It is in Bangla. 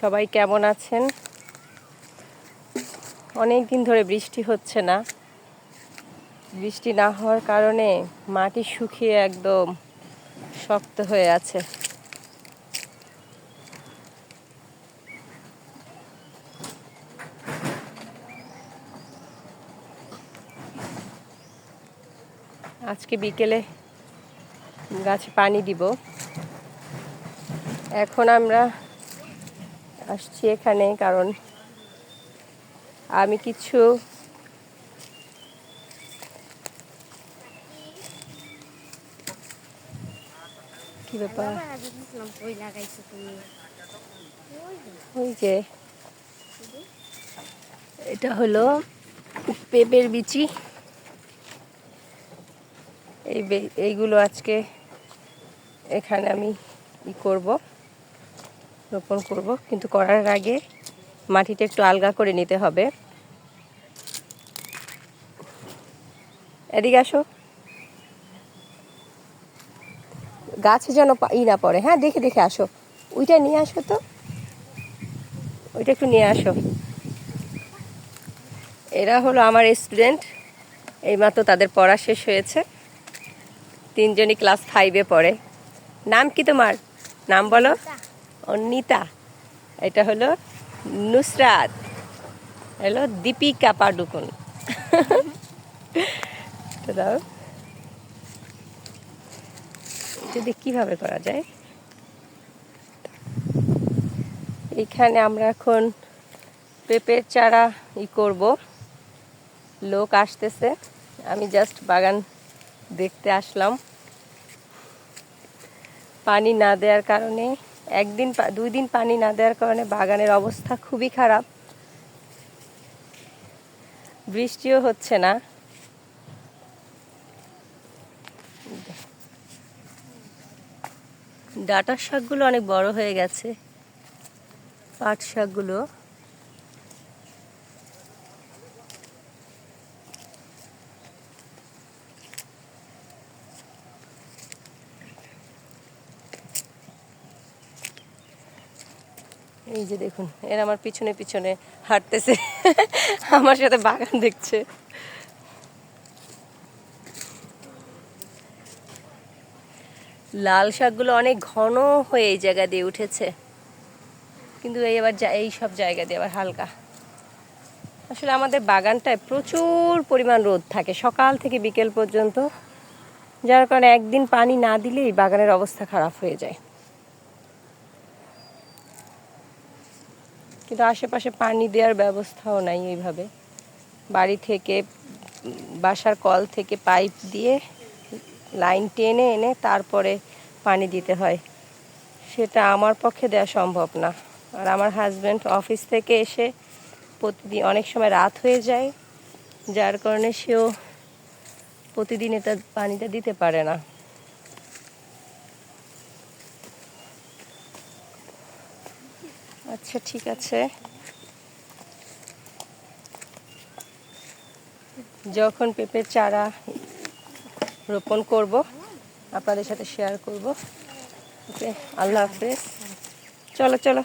সবাই কেমন আছেন? অনেক দিন ধরে বৃষ্টি হচ্ছে না। বৃষ্টি না হওয়ার কারণে মাটি শুকিয়ে একদম শক্ত হয়ে আছে। আজকে বিকেলে গাছে পানি দিব। এখন আমরা আসছি এখানে কারণ আমি কিছু কি ব্যাপার? ওই যে এটা হলো পেঁপের বিচি। এই এইগুলো আজকে এখানে আমি ই করব। রোপণ করব, কিন্তু করার আগে মাটিটা একটু আলগা করে নিতে হবে। এদিকে আসো। গাছ যেন ই না পড়ে। হ্যাঁ দেখে দেখে আসো। ওইটা নিয়ে আসো তো। ওইটা একটু নিয়ে আসো। এরা হলো আমার স্টুডেন্ট এইমাত্র তাদের পড়া শেষ হয়েছে। তিনজনই ক্লাস ফাইভে পড়ে। নাম কি তোমার? নাম বলো। অনিতা এটা হলো নুসরাত হলো দীপিকা পাডুকোন। দাও। যদি কীভাবে করা যায়? এখানে আমরা এখন পেঁপের চারা ই করব। লোক আসতেছে। আমি জাস্ট বাগান দেখতে আসলাম। পানি না দেওয়ার কারণে একদিন দুই দিন পানি না দেওয়ার কারণে বাগানের অবস্থা খুবই খারাপ। বৃষ্টিও হচ্ছে না। ডাটার শাকগুলো অনেক বড় হয়ে গেছে। পাট শাকগুলো। এই যে দেখুন, এর আমার পিছনে পিছনে হাঁটতেছে। আমার সাথে বাগান দেখছে। লাল শাকগুলো অনেক ঘন হয়ে এই জায়গা দিয়ে উঠেছে। কিন্তু এই এবার যা- এই সব জায়গা দিয়ে আবার হালকা। আসলে আমাদের বাগানটায় প্রচুর পরিমাণ রোদ থাকে, সকাল থেকে বিকেল পর্যন্ত। যার কারণে একদিন পানি না দিলেই বাগানের অবস্থা খারাপ হয়ে যায়। কিন্তু আশেপাশে পানি দেওয়ার ব্যবস্থাও নাই এইভাবে। বাড়ি থেকে, বাসার কল থেকে পাইপ দিয়ে লাইন টেনে এনে তারপরে পানি দিতে হয়। সেটা আমার পক্ষে দেওয়া সম্ভব না। আর আমার হাজব্যান্ড অফিস থেকে এসে প্রতিদিন, অনেক সময় রাত হয়ে যায়, যার কারণে সেও প্রতিদিন এটা পানিটা দিতে পারে না। আচ্ছা ঠিক আছে। যখন পেঁপের চারা রোপণ করব, আপনাদের সাথে শেয়ার করব। ওকে আল্লাহ হাফেজ। চলো চলো।